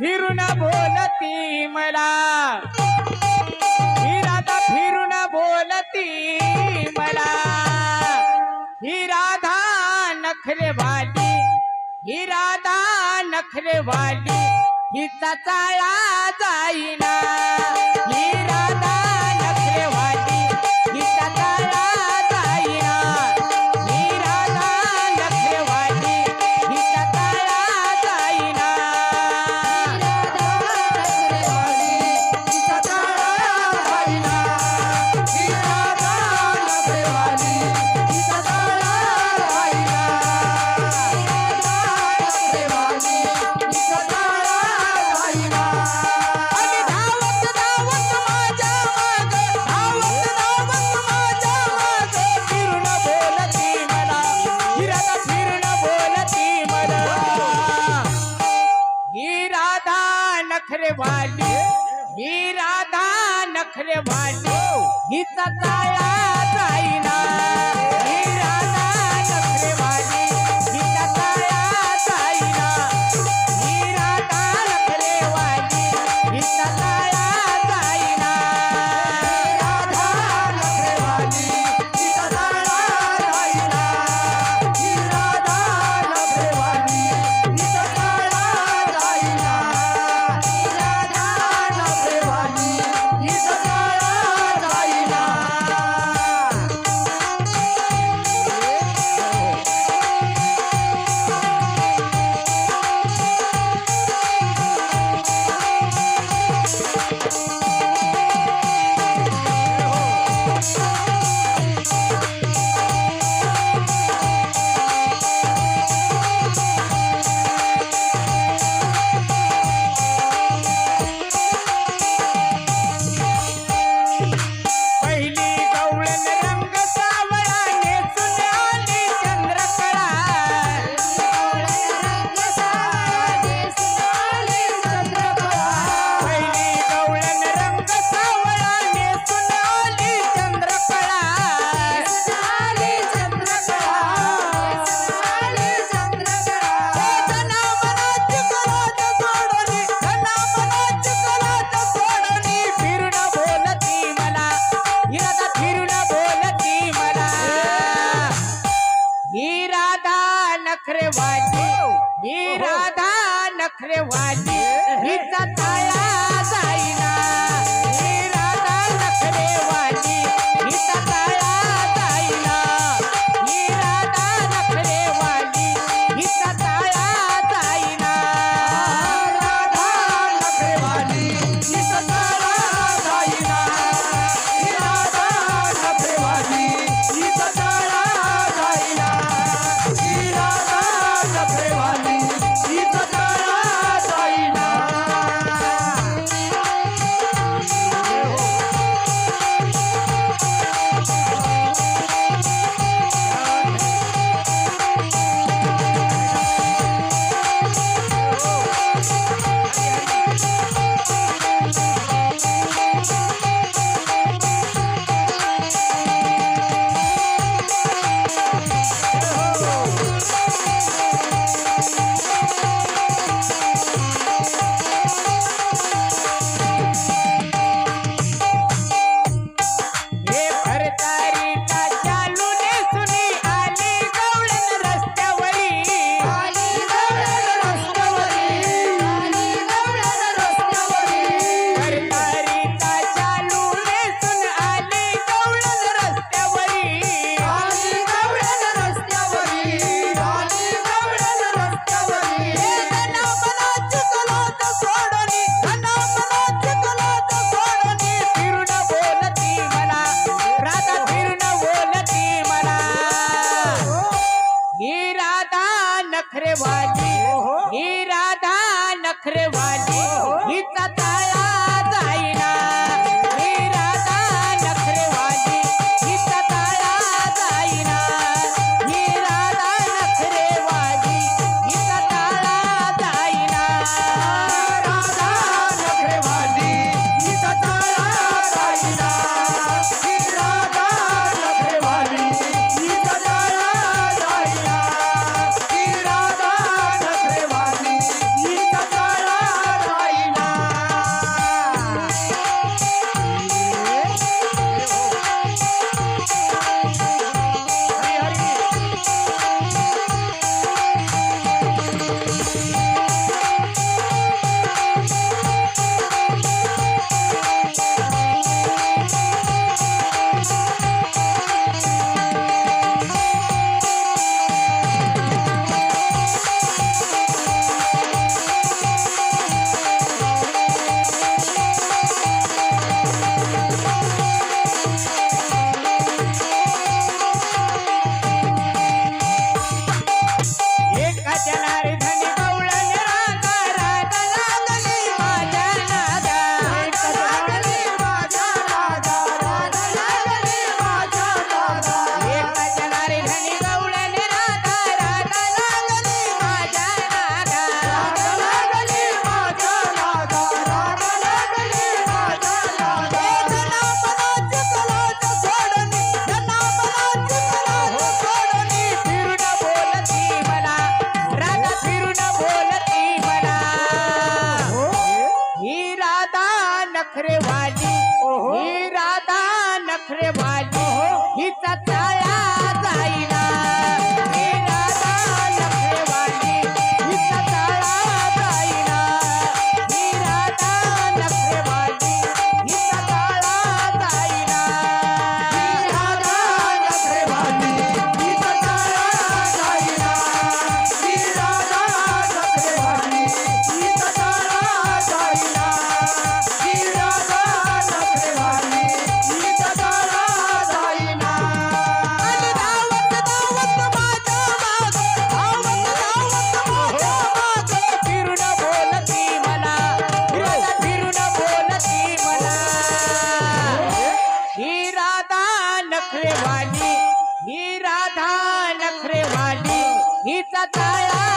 फिरून बोलती मला. हिराधा फिरून बोलती मला. हिराधा नखरे वाली नखरे वाली हिचा चाळा जाईना. हिराधा राखले भाजी हिचा ताळा जाईना. नखरेवाली हो, हो, हो. ही राधा नखरेवाली हिचा ताया जाईना. नखरेवाली हिचा ताळा जाईना. मी राधा नखरेवाली हिचा ताळा जाईना. मी राधा नखरेवाली हिचा ताळा जाईना. वाली ही राधा नखरे वाली ही सत नखरेवाली